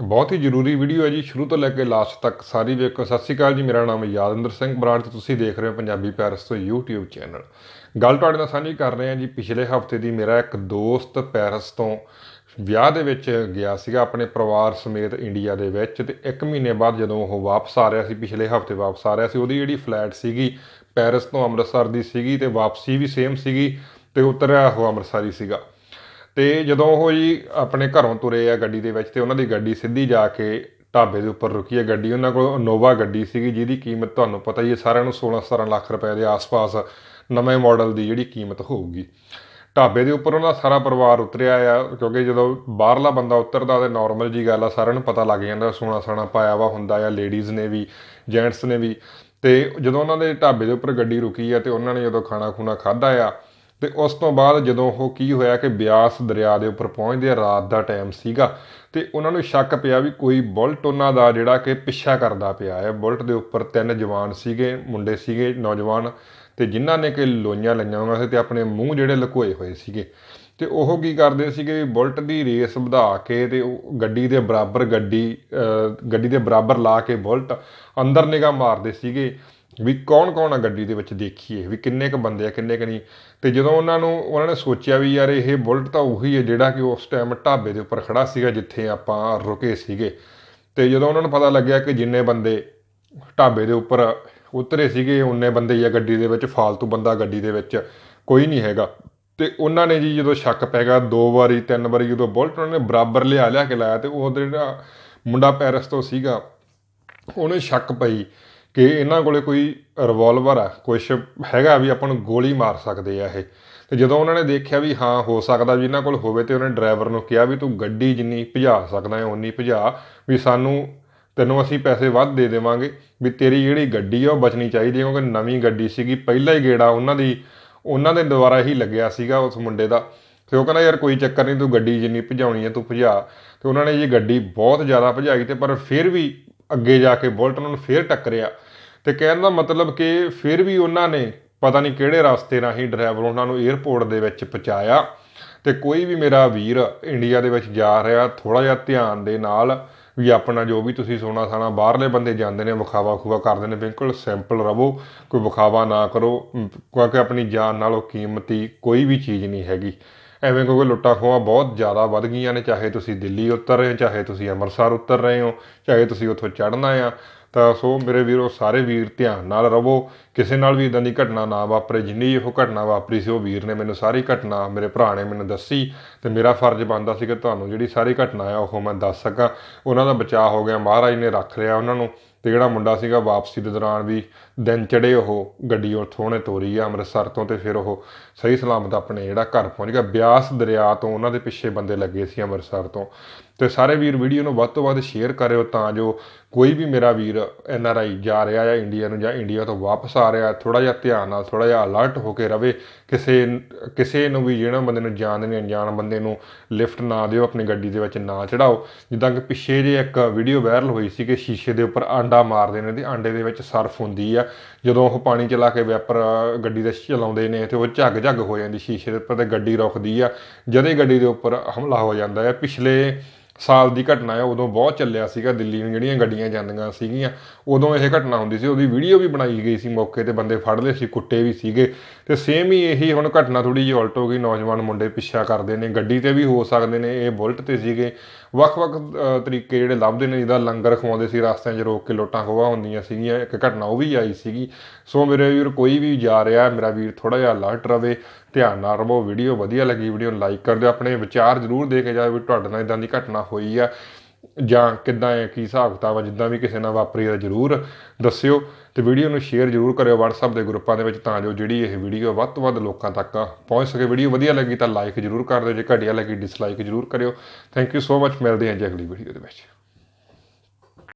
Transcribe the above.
ਬਹੁਤ ਹੀ ਜ਼ਰੂਰੀ ਵੀਡੀਓ ਹੈ ਜੀ। ਸ਼ੁਰੂ ਤੋਂ ਲੈ ਕੇ ਲਾਸਟ ਤੱਕ ਸਾਰੀ ਵੇਖੋ। ਸਤਿ ਸ਼੍ਰੀ ਅਕਾਲ ਜੀ। ਮੇਰਾ ਨਾਮ ਹੈ ਯਾਦਵਿੰਦਰ ਸਿੰਘ ਬਰਾੜ ਤੇ ਤੁਸੀਂ ਦੇਖ ਰਹੇ ਹੋ ਪੰਜਾਬੀ ਪੈਰਸ ਤੋਂ YouTube ਚੈਨਲ ਗੱਲ ਤੁਹਾਡੇ ਨਾਲ ਸਾਂਝੀ ਕਰ ਰਹੇ ਹਾਂ ਜੀ। ਪਿਛਲੇ ਹਫ਼ਤੇ ਦੀ ਮੇਰਾ ਇੱਕ ਦੋਸਤ ਪੈਰਸ ਤੋਂ ਵਿਆਹ ਦੇ ਵਿੱਚ ਗਿਆ ਸੀਗਾ ਆਪਣੇ ਪਰਿਵਾਰ ਸਮੇਤ ਇੰਡੀਆ ਦੇ ਵਿੱਚ ਤੇ 1 ਮਹੀਨੇ ਬਾਅਦ ਜਦੋਂ ਉਹ ਵਾਪਸ ਆ ਰਿਹਾ ਸੀ, ਪਿਛਲੇ ਹਫ਼ਤੇ ਵਾਪਸ ਆ ਰਿਹਾ ਸੀ, ਉਹਦੀ ਜਿਹੜੀ ਫਲੈਟ ਸੀਗੀ ਪੈਰਿਸ ਤੋਂ ਅੰਮ੍ਰਿਤਸਰ ਦੀ ਸੀਗੀ ਤੇ ਵਾਪਸੀ ਵੀ ਸੇਮ ਸੀਗੀ ਤੇ ਉਤਰਿਆ ਉਹ ਅੰਮ੍ਰਿਤਸਰ ਹੀ ਸੀਗਾ। ਤੇ ਜਦੋਂ ਉਹ ਜੀ ਆਪਣੇ ਘਰੋਂ ਤੁਰੇ ਆ ਗੱਡੀ ਦੇ ਵਿੱਚ ਤੇ ਉਹਨਾਂ ਦੀ ਗੱਡੀ ਸਿੱਧੀ ਜਾ ਕੇ ਢਾਬੇ ਦੇ ਉੱਪਰ ਰੁਕੀ ਹੈ ਗੱਡੀ, ਉਹਨਾਂ ਕੋਲ ਨੋਵਾ ਗੱਡੀ ਸੀਗੀ ਜਿਹਦੀ ਕੀਮਤ ਤੁਹਾਨੂੰ ਪਤਾ ਹੀ ਹੈ ਸਾਰਿਆਂ ਨੂੰ 16-17 ਲੱਖ ਰੁਪਏ ਦੇ ਆਸ-ਪਾਸ ਨਵੇਂ ਮਾਡਲ ਦੀ ਜਿਹੜੀ ਕੀਮਤ ਹੋਊਗੀ। ਢਾਬੇ ਦੇ ਉੱਪਰ ਉਹਨਾਂ ਦਾ ਸਾਰਾ ਪਰਿਵਾਰ ਉਤਰਿਆ ਆ, ਕਿਉਂਕਿ ਜਦੋਂ ਬਾਹਰਲਾ ਬੰਦਾ ਉਤਰਦਾ ਤੇ ਨਾਰਮਲ ਜੀ ਗੱਲ ਆ, ਸਾਰਿਆਂ ਨੂੰ ਪਤਾ ਲੱਗ ਜਾਂਦਾ ਸੋਨਾ ਸਾਣਾ ਪਾਇਆ ਵਾ ਹੁੰਦਾ ਆ ਲੇਡੀਜ਼ ਨੇ ਵੀ ਜੈਂਟਸ ਨੇ ਵੀ। ਤੇ ਜਦੋਂ ਉਹਨਾਂ ਦੇ ਢਾਬੇ ਦੇ ਉੱਪਰ ਗੱਡੀ ਰੁਕੀ ਆ ਤੇ ਉਹਨਾਂ ਨੇ ਜਦੋਂ ਖਾਣਾ ਖੂਣਾ ਖਾਦਾ ਆ ਤੇ ਉਸ ਤੋਂ ਬਾਅਦ ਜਦੋਂ ਉਹ ਕੀ ਹੋਇਆ ਕਿ ਬਿਆਸ ਦਰਿਆ ਦੇ ਉੱਪਰ ਪਹੁੰਚਦੇ ਆ, ਰਾਤ ਦਾ ਟਾਈਮ ਸੀਗਾ, ਤੇ ਉਹਨਾਂ ਨੂੰ ਸ਼ੱਕ ਪਿਆ ਵੀ ਕੋਈ ਬੁਲਟ ਉਹਨਾਂ ਦਾ ਜਿਹੜਾ ਕਿ ਪਿੱਛਾ ਕਰਦਾ ਪਿਆ ਹੈ। ਬੁਲਟ ਦੇ ਉੱਪਰ ਤਿੰਨ ਜਵਾਨ ਸੀਗੇ, ਮੁੰਡੇ ਸੀਗੇ, ਨੌਜਵਾਨ, ਤੇ ਜਿਨ੍ਹਾਂ ਨੇ ਕਿ ਲੋਈਆਂ ਲਈਆਂ ਹੋਈਆਂ ਸੀ ਤੇ ਆਪਣੇ ਮੂੰਹ ਜਿਹੜੇ ਲੁਕੋਏ ਹੋਏ ਸੀਗੇ। ਤੇ ਉਹ ਕੀ ਕਰਦੇ ਸੀਗੇ ਵੀ ਬੁਲਟ ਦੀ ਰੇਸ ਵਧਾ ਕੇ ਤੇ ਉਹ ਗੱਡੀ ਦੇ ਬਰਾਬਰ ਗੱਡੀ ਗੱਡੀ ਦੇ ਬਰਾਬਰ ਲਾ ਕੇ ਬੁਲਟ ਅੰਦਰ ਨਿਗਾਹ ਮਾਰਦੇ ਸੀਗੇ। ਵੀ ਕੌਣ ਕੌਣ ਆ ਗੱਡੀ ਦੇ ਵਿੱਚ ਦੇਖੀਏ, ਵੀ ਕਿੰਨੇ ਕ ਬੰਦੇ ਆ, ਕਿੰਨੇ ਕ ਨਹੀਂ। ਤੇ ਜਦੋਂ ਉਹਨਾਂ ਨੂੰ, ਉਹਨਾਂ ਨੇ ਸੋਚਿਆ ਵੀ ਯਾਰ ਇਹ ਬੁਲਟ ਤਾਂ ਉਹੀ ਹੈ ਜਿਹੜਾ ਕਿ ਉਸ ਟਾਈਮ ਢਾਬੇ ਦੇ ਉੱਪਰ ਖੜਾ ਸੀਗਾ ਜਿੱਥੇ ਆਪਾਂ ਰੁਕੇ ਸੀਗੇ। ਤੇ ਜਦੋਂ ਉਹਨਾਂ ਨੂੰ ਪਤਾ ਲੱਗਿਆ ਕਿ ਜਿੰਨੇ ਬੰਦੇ ਢਾਬੇ ਦੇ ਉੱਪਰ ਉਤਰੇ ਸੀਗੇ ਉਹਨੇ ਬੰਦੇ ਹੀ ਆ ਗੱਡੀ ਦੇ ਵਿੱਚ, ਫਾਲਤੂ ਬੰਦਾ ਗੱਡੀ ਦੇ ਵਿੱਚ, ਕੋਈ ਨਹੀਂ ਹੈਗਾ। ਤੇ ਉਹਨਾਂ ਨੇ ਜੀ ਜਦੋਂ ਸ਼ੱਕ ਪੈ ਗਿਆ, ਦੋ ਵਾਰੀ, ਤਿੰਨ ਵਾਰੀ ਜਦੋਂ ਬੁਲਟ ਉਹਨਾਂ ਨੇ ਬਰਾਬਰ ਲਿਆ ਲਿਆ ਕੇ ਲਾਇਆ ਤੇ ਉਹ ਜਿਹੜਾ ਮੁੰਡਾ ਪੈਰਸ ਤੋਂ ਸੀਗਾ, ਉਹਨੇ ਸ਼ੱਕ ਪਈ। ਕਿ ਇਹਨਾਂ ਕੋਲ ਕੋਈ ਰਿਵਾਲਵਰ ਆ, ਕੁਛ ਹੈਗਾ ਵੀ ਆਪਾਂ ਨੂੰ ਗੋਲੀ ਮਾਰ ਸਕਦੇ ਆ ਇਹ। ਅਤੇ ਜਦੋਂ ਉਹਨਾਂ ਨੇ ਦੇਖਿਆ ਵੀ ਹਾਂ, ਹੋ ਸਕਦਾ ਵੀ ਇਹਨਾਂ ਕੋਲ ਹੋਵੇ ਤੇ ਉਹਨੇ ਡਰਾਈਵਰ ਨੂੰ ਕਿਹਾ ਵੀ ਤੂੰ ਗੱਡੀ ਜਿੰਨੀ ਭਜਾ ਸਕਦਾ ਹੈ ਉਨੀ ਭਜਾ ਵੀ ਸਾਨੂੰ ਤੈਨੂੰ ਅਸੀਂ ਪੈਸੇ ਵੱਧ ਦੇ ਦੇਵਾਂਗੇ ਵੀ ਤੇਰੀ ਜਿਹੜੀ ਗੱਡੀ ਆ ਉਹ ਬਚਣੀ ਚਾਹੀਦੀ ਹੈ ਕਿਉਂਕਿ ਨਵੀਂ ਗੱਡੀ ਸੀਗੀ, ਪਹਿਲਾ ਹੀ ਗੇੜਾ ਉਹਨਾਂ ਦੀ, ਉਹਨਾਂ ਦੇ ਦੁਆਰਾ ਹੀ ਲੱਗਿਆ ਸੀਗਾ ਉਸ ਮੁੰਡੇ ਦਾ। ਤੇ ਉਹ ਕਹਿੰਦਾ, ਯਾਰ, ਕੋਈ ਚੱਕਰ ਨਹੀਂ, ਤੂੰ ਗੱਡੀ ਜਿੰਨੀ ਭਜਾਉਣੀ ਹੈ ਤੂੰ ਭਜਾ। ਤੇ ਉਹਨਾਂ ਨੇ ਜੀ ਗੱਡੀ ਬਹੁਤ ਜ਼ਿਆਦਾ ਭਜਾਈ ਤੇ ਪਰ ਫਿਰ ਵੀ ਅੱਗੇ ਜਾ ਕੇ ਬੁਲਟ ਉਹਨਾਂ ਨੂੰ ਫੇਰ ਟੱਕਰਿਆ। ਤੇ ਕਹਿਣ ਦਾ ਮਤਲਬ ਕਿ ਫਿਰ ਵੀ ਉਹਨਾਂ ਨੇ ਪਤਾ ਨਹੀਂ ਕਿਹੜੇ ਰਸਤੇ ਰਾਹੀਂ ਡਰਾਈਵਰ ਉਹਨਾਂ ਨੂੰ 에ਅਰਪੋਰਟ ਦੇ ਵਿੱਚ ਪਹੁੰਚਾਇਆ ਤੇ ਕੋਈ ਵੀ ਮੇਰਾ ਵੀਰ ਇੰਡੀਆ ਦੇ ਵਿੱਚ ਜਾ ਰਿਹਾ ਥੋੜਾ ਜਿਹਾ ਧਿਆਨ ਦੇ ਨਾਲ ਵੀ ਆਪਣਾ ਜੋ ਵੀ ਤੁਸੀਂ ਸੋਨਾ ਸਾਣਾ ਬਾਹਰਲੇ ਬੰਦੇ ਜਾਂਦੇ ਨੇ, ਵਿਖਾਵਾ ਖੂਵਾ ਕਰਦੇ ਨੇ, ਬਿਲਕੁਲ ਸਿੰਪਲ ਰਵੋ ਕੋਈ ਵਿਖਾਵਾ ਨਾ ਕਰੋ ਕਿਉਂਕਿ ਆਪਣੀ ਜਾਨ ਨਾਲੋਂ ਕੀਮਤੀ ਕੋਈ ਵੀ ਚੀਜ਼ ਨਹੀਂ ਹੈਗੀ। ਐਵੇਂ ਕਿਉਂਕਿ ਲੁੱਟਾਂ ਖੋਹਾਂ ਬਹੁਤ ਜ਼ਿਆਦਾ ਵੱਧ ਗਈਆਂ ਨੇ, ਚਾਹੇ ਤੁਸੀਂ ਦਿੱਲੀ ਉਤਰ ਰਹੇ ਹੋ, ਚਾਹੇ ਤੁਸੀਂ ਅੰਮ੍ਰਿਤਸਰ ਉਤਰ ਰਹੇ ਹੋ, ਚਾਹੇ ਤੁਸੀਂ ਉੱਥੋਂ ਚੜ੍ਹਨਾ ਆ, ਤਾਂ ਸੋ ਮੇਰੇ ਵੀਰੋ, ਸਾਰੇ ਵੀਰ ਧਿਆਨ ਨਾਲ ਰਵੋ ਕਿਸੇ ਨਾਲ ਵੀ ਇਦਾਂ ਦੀ ਘਟਨਾ ਨਾ ਵਾਪਰੇ, ਜਿੰਨੀ ਉਹ ਘਟਨਾ ਵਾਪਰੀ ਸੀ, ਉਹ ਵੀਰ ਨੇ ਮੈਨੂੰ ਸਾਰੀ ਘਟਨਾ, ਮੇਰੇ ਭਰਾ ਨੇ ਮੈਨੂੰ ਦੱਸੀ, ਤੇ ਮੇਰਾ ਫਰਜ਼ ਬਣਦਾ ਸੀ ਕਿ ਤੁਹਾਨੂੰ ਜਿਹੜੀ ਸਾਰੀ ਘਟਨਾ ਆ, ਉਹ ਮੈਂ ਦੱਸ ਸਕਾਂ। ਉਹਨਾਂ ਦਾ ਬਚਾਅ ਹੋ ਗਿਆ, ਮਹਾਰਾਜ ਨੇ ਰੱਖ ਲਿਆ ਉਹਨਾਂ ਨੂੰ। ਤੇ ਜਿਹੜਾ ਮੁੰਡਾ ਸੀਗਾ ਵਾਪਸੀ ਦੇ ਦੌਰਾਨ ਵੀ ਦਿਨ ਚੜੇ ਉਹ ਗੱਡੀ ਉੱਥੋਂ ਉਹਨੇ ਤੋਰੀ ਆ, ਅੰਮ੍ਰਿਤਸਰ ਤੋਂ ਤੇ ਫਿਰ ਉਹ ਸਹੀ ਸਲਾਮਤ ਆਪਣੇ ਜਿਹੜਾ ਘਰ ਪਹੁੰਚ ਗਿਆ। ਬਿਆਸ ਦਰਿਆ ਤੋਂ ਉਹਨਾਂ ਦੇ ਪਿੱਛੇ ਬੰਦੇ ਲੱਗੇ ਸੀ ਅੰਮ੍ਰਿਤਸਰ ਤੋਂ। ਤੇ ਸਾਰੇ ਵੀਰ ਵੀਡੀਓ ਨੂੰ ਵੱਧ ਤੋਂ ਵੱਧ ਸ਼ੇਅਰ ਕਰਿਓ ਤਾਂ ਜੋ ਕੋਈ ਵੀ ਮੇਰਾ ਵੀਰ ਐਨ ਆਰ ਆਈ ਜਾ ਰਿਹਾ ਜਾਂ ਇੰਡੀਆ ਨੂੰ ਜਾਂ ਇੰਡੀਆ ਤੋਂ ਵਾਪਸ ਆ ਰਿਹਾ ਥੋੜਾ ਜਿਹਾ ਧਿਆਨ ਨਾਲ ਥੋੜਾ ਜਿਹਾ ਅਲਰਟ ਹੋ ਕੇ ਰਵੇ, ਕਿਸੇ ਕਿਸੇ ਨੂੰ ਵੀ ਜਿਹੜਾ ਬੰਦੇ ਨੂੰ ਜਾਣਦੇ ਨਹੀਂ ਅਣਜਾਣ ਬੰਦੇ ਨੂੰ ਲਿਫਟ ਨਾ ਦਿਓ, ਆਪਣੀ ਗੱਡੀ ਦੇ ਵਿੱਚ ਨਾ ਚੜਾਓ। ਜਿੱਦਾਂ ਕਿ ਪਿੱਛੇ ਜੇ ਇੱਕ ਵੀਡੀਓ ਵਾਇਰਲ ਹੋਈ ਸੀ ਕਿ ਸ਼ੀਸ਼ੇ ਦੇ ਉੱਪਰ ਆਂਡਾ ਮਾਰਦੇ ਨੇ ਤੇ ਆਂਡੇ ਦੇ ਵਿੱਚ ਸਰਫ ਹੁੰਦੀ ਆ। ਜਦੋਂ ਉਹ ਪਾਣੀ ਚਲਾ ਕੇ ਵੈਪਰ ਗੱਡੀ ਦੇ ਚਲਾਉਂਦੇ ਨੇ ਤੇ ਉਹ ਝੱਗ ਝੱਗ ਹੋ ਜਾਂਦੀ, ਸ਼ੀਸ਼ੇ ਦੇ ਉੱਪਰ ਤੇ ਗੱਡੀ ਰੁਕਦੀ ਆ। ਜਦੇ ਗੱਡੀ ਦੇ ਉੱਪਰ ਹਮਲਾ ਹੋ ਜਾਂਦਾ ਹੈ ਪਿਛਲੇ ਸਾਲ ਦੀ ਘਟਨਾ ਹੈ ਉਦੋਂ ਬਹੁਤ ਚੱਲਿਆ ਸੀਗਾ, ਦਿੱਲੀ ਨੂੰ ਜਿਹੜੀਆਂ ਗੱਡੀਆਂ ਜਾਂਦੀਆਂ ਸੀਗੀਆਂ, ਉਦੋਂ ਇਹ ਘਟਨਾ ਹੁੰਦੀ ਸੀ, ਉਹਦੀ ਵੀਡੀਓ ਵੀ ਬਣਾਈ ਗਈ ਸੀ ਮੌਕੇ ਤੇ, ਬੰਦੇ ਫੜ ਲਏ ਸੀ, ਕੁੱਟੇ ਵੀ ਸੀਗੇ, ਤੇ ਸੇਮ ਹੀ ਇਹੀ ਹੁਣ ਘਟਨਾ ਥੋੜੀ ਜਿਹੀ ਉਲਟ ਹੋ ਗਈ, ਨੌਜਵਾਨ ਮੁੰਡੇ ਪਿੱਛਾ ਕਰਦੇ ਨੇ, ਗੱਡੀ ਤੇ ਵੀ ਹੋ ਸਕਦੇ ਨੇ, ਇਹ ਬੁਲਟ ਤੇ ਸੀਗੇ ਵੱਖ-ਵੱਖ ਤਰੀਕੇ ਜਿਹੜੇ ਲੱਭਦੇ ਨੇ ਜਿਹਦਾ ਲੰਗਰ ਖਵਾਉਂਦੇ ਸੀ, ਰਸਤਿਆਂ 'ਚ ਰੋਕ ਕੇ ਲੋਟਾਂ ਖੋਵਾ ਹੁੰਦੀਆਂ ਸੀਗੀਆਂ, ਇੱਕ ਘਟਨਾ ਉਹ ਵੀ ਆਈ ਸੀਗੀ। ਸੋ ਮੇਰੇ ਵੀਰ, ਕੋਈ ਵੀ ਜਾ ਰਿਹਾ, ਮੇਰਾ ਵੀਰ ਥੋੜਾ ਜਿਹਾ ਅਲਰਟ ਰਵੇ, ਧਿਆਨ ਨਾਲ ਰਹੋ ਵੀਡੀਓ ਵਧੀਆ ਲੱਗੀ ਵੀਡੀਓ ਨੂੰ ਲਾਈਕ ਕਰ ਦਿਓ, ਆਪਣੇ ਵਿਚਾਰ ਜ਼ਰੂਰ ਦੇ ਕੇ ਜਾਓ ਵੀ ਤੁਹਾਡੇ ਨਾਲ ਇਦਾਂ ਦੀ ਘਟਨਾ ਹੋਈ ਆ। ਜਾਂ ਕਿੱਦਾਂ ਹੈ, ਕੀ ਹਿਸਾਬ ਕਿਤਾਬ ਆ, ਜਿੱਦਾਂ ਵੀ ਕਿਸੇ ਨਾਲ ਵਾਪਰੀ ਆ ਜ਼ਰੂਰ ਦੱਸਿਓ ਅਤੇ ਵੀਡੀਓ ਨੂੰ ਸ਼ੇਅਰ ਜ਼ਰੂਰ ਕਰਿਓ WhatsApp ਦੇ ਗਰੁੱਪਾਂ ਦੇ ਵਿੱਚ ਤਾਂ ਜੋ ਜਿਹੜੀ ਇਹ ਵੀਡੀਓ ਵੱਧ ਤੋਂ ਵੱਧ ਲੋਕਾਂ ਤੱਕ ਪਹੁੰਚ ਸਕੇ। ਵੀਡੀਓ ਵਧੀਆ ਲੱਗੀ ਤਾਂ ਲਾਈਕ ਜ਼ਰੂਰ ਕਰ ਦਿਓ, ਜੇ ਘਟੀਆ ਲੱਗੀ ਡਿਸਲਾਈਕ ਜ਼ਰੂਰ ਕਰਿਓ। ਥੈਂਕ ਯੂ ਸੋ ਮੱਚ ਮਿਲਦੇ ਹਾਂ ਜੀ ਅਗਲੀ ਵੀਡੀਓ ਦੇ ਵਿੱਚ।